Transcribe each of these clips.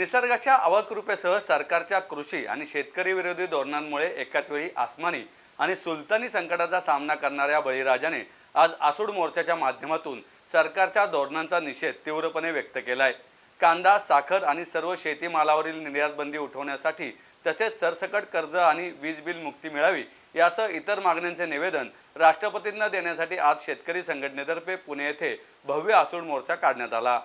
निसर्गाच्या अवकृपेसह सरकारच्या कृषी आणि शेतकरी विरोधी धोरणांमुळे एकाच वेळी आसमानी आणि सुलतानी संकटाचा सामना करणाऱ्या बळीराजाने आज आसूड मोर्चाच्या माध्यमातून सरकारच्या धोरणांचा निषेध तीव्रपणे व्यक्त केलाय. कांदा साखर आणि सर्व शेतीमालावरील निर्यातबंदी उठवण्यासाठी तसेच सरसकट कर्ज आणि वीज बिल मुक्ती मिळावी यासह इतर मागण्यांचे निवेदन राष्ट्रपतींना देण्यासाठी आज शेतकरी संघटनेतर्फे पुणे येथे भव्य आसूड मोर्चा काढण्यात आला.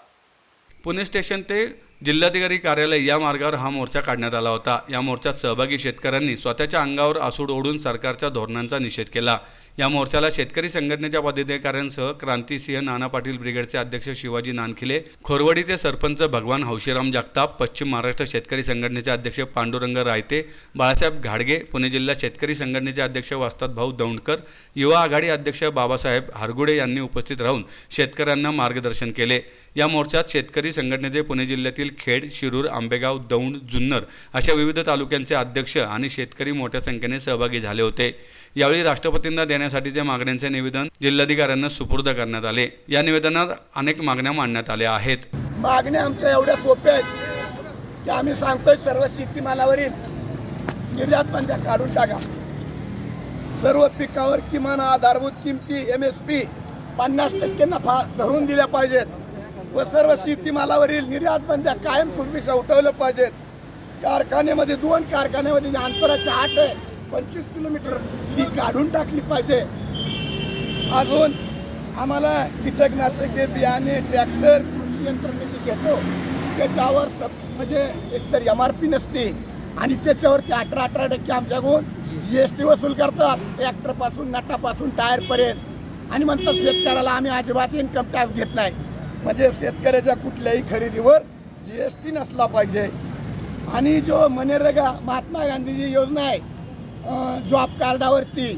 पुणे स्टेशन ते जिल्हाधिकारी कार्यालय या मार्गावर हा मोर्चा काढण्यात आला होता. या मोर्चात सहभागी शेतकऱ्यांनी स्वतःच्या अंगावर आसूड ओढून सरकारच्या धोरणांचा निषेध केला. या मोर्चाला शेतकरी संघटनेच्या पदाधिकाऱ्यांसह क्रांतीसिंह नाना पाटील ब्रिगेडचे अध्यक्ष शिवाजी नानखिले खोरवडीचे सरपंच भगवान हौशीराम जगताप पश्चिम महाराष्ट्र शेतकरी संघटनेचे अध्यक्ष पांडुरंग रायते बाळासाहेब घाडगे पुणे जिल्हा शेतकरी संघटनेचे अध्यक्ष वास्तात भाऊ दौंडकर युवा आघाडी अध्यक्ष बाबासाहेब हारगुडे यांनी उपस्थित राहून शेतकऱ्यांना मार्गदर्शन केले. या मोर्चात शेतकरी संघटनेचे पुणे जिल्ह्यातील खेड शिरूर आंबेगाव दौंड जुन्नर अशा विविध तालुक्यांचे अध्यक्ष आणि शेतकरी मोठ्या संख्येने सहभागी झाले होते. यावेळी राष्ट्रपतींना देण्यासाठीचे मागण्यांचे निवेदन जिल्हाधिकाऱ्यांना सुपूर्द करण्यात आले. या निवेदनात अनेक मागण्या मांडण्यात आल्या आहेत. मागण्या आमच्या एवढ्या सोप्या आहेत की आम्ही सांगतोय सर्व शेतीमालावरील निर्यात बंद्या काढून टाका. सर्व पिकावर किमान आधारभूत किमती एम एस पी पन्नास टक्के नफा धरून दिल्या पाहिजेत. व सर्व शेतीमालावरील निर्यात बंद्या कायमस्वरूपीच्या उठवल्या पाहिजेत कारखान्यामध्ये दोन कारखान्यामध्ये जे अंतराची आठ आहे पंचवीस किलोमीटर ती काढून टाकली पाहिजे. अजून आम्हाला कीटकनाशके बियाणे ट्रॅक्टर कृषी यंत्रणेची घेतो त्याच्यावर सब म्हणजे एकतर एम आर पी नसते आणि त्याच्यावरती अठरा अठरा टक्के आमच्याकडून जी एस टी वसूल करतात. ट्रॅक्टरपासून नटापासून टायरपर्यंत. आणि म्हणतात शेतकऱ्याला आम्ही अजिबात इन्कम टॅक्स घेत नाही. म्हणजे शेतकऱ्याच्या कुठल्याही खरेदीवर जी एस टी नसला पाहिजे. आणि जो मनरेगा महात्मा गांधीजी योजना आहे जॉब कार्डावरती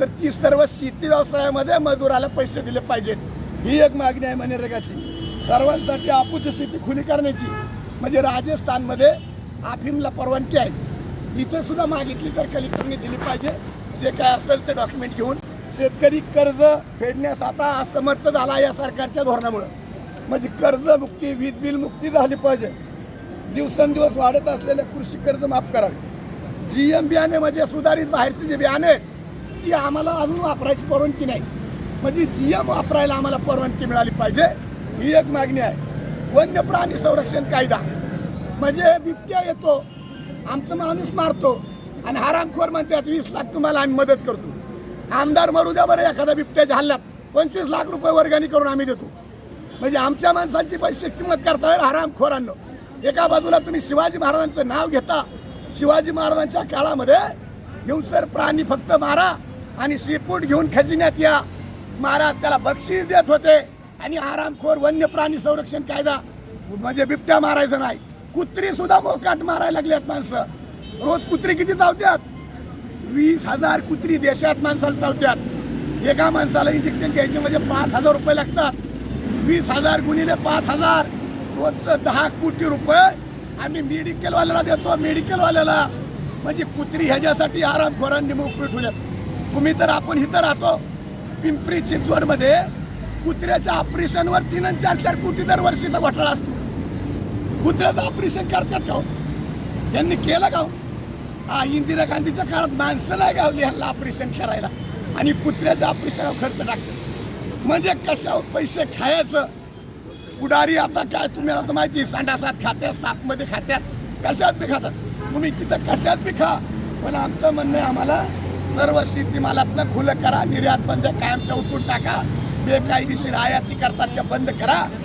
तर ती सर्व शेती व्यवसायामध्ये मजुराला पैसे दिले पाहिजेत. ही एक मागणी आहे मनरेगाची. सर्वांसाठी आपूची शेती खुली करण्याची. म्हणजे राजस्थानमध्ये अफीमला परवानगी आहे. इथे सुद्धा मागितली तर कलेक्टरने दिली पाहिजे. जे काय असेल ते डॉक्युमेंट घेऊन शेतकरी कर्ज फेडण्यास आता असमर्थ झाला या सरकारच्या धोरणामुळं. म्हणजे कर्जमुक्ती वीज बिल मुक्ती झाली पाहिजे. दिवसेंदिवस वाढत असलेले कृषी कर्ज माफ करावे जी एम बियाणे म्हणजे सुधारित बाहेरचे जे बियाणे आहेत ती आम्हाला अजून वापरायची परवानगी नाही. म्हणजे जी एम वापरायला आम्हाला परवानगी मिळाली पाहिजे ही एक मागणी आहे. वन्य प्राणी संरक्षण कायदा. म्हणजे बिबट्या येतो आमचं माणूस मारतो आणि हरामखोर म्हणतात वीस लाख तुम्हाला आम्ही मदत करतो. आमदार मरू द्या बरं एखाद्या बिबट्याच्या हल्ल्यात. पंचवीस लाख रुपये वर्गानी करून आम्ही देतो. म्हणजे आमच्या माणसांची पैसे किंमत करताय हरामखोरांनो एका बाजूला तुम्ही शिवाजी महाराजांचं नाव घेता. शिवाजी महाराजांच्या काळामध्ये हिंसर प्राणी फक्त मारा आणि सीपूट घेऊन खजिन्यात या. महाराज त्याला बक्षीस देत होते. आणि आरामखोर वन्य प्राणी संरक्षण कायदा म्हणजे बिबट्या मारायचं नाही. कुत्री सुद्धा मोकाट मारायला लागल्यात माणसं. रोज कुत्री किती चावत्यात? वीस हजार कुत्री देशात माणसाला चावत्यात. एका माणसाला इंजेक्शन घ्यायचे म्हणजे पाच हजार रुपये लागतात. वीस हजार गुणिले पाच हजार. रोजचं दहा कोटी रुपये आम्ही मेडिकलवाल्याला देतो मेडिकलवाल्याला. म्हणजे कुत्री ह्याच्यासाठी आरामखोरांनी मोकळी ठेवल्यात तुम्ही तर आपण इथं राहतो पिंपरी चिंचवडमध्ये. कुत्र्याच्या ऑपरेशनवर तीन आणि चार चार कोटी दरवर्षीचा घोटाळा असतो. कुत्र्याचं ऑपरेशन करतात का हो? त्यांनी केलं का हो? हा? इंदिरा गांधीच्या काळात माणसं नाही गावली ह्याला ऑपरेशन करायला. आणि कुत्र्याच्या ऑपरेशनवर खर्च टाकतात. म्हणजे कशावर पैसे खायचं? पुढारी आता काय तुम्ही आता माहिती आहे, संडासात खात्यात सापमध्ये खात्यात. कशात बी खातात? तुम्ही तिथं कशात बी खा. पण आमचं म्हणणं आहे आम्हाला सर्व शेतीमालातनं खुलं करा निर्यात बंद कायमच्या उतरून टाका. बेकायदेशीर आयाती करतात त्या बंद करा.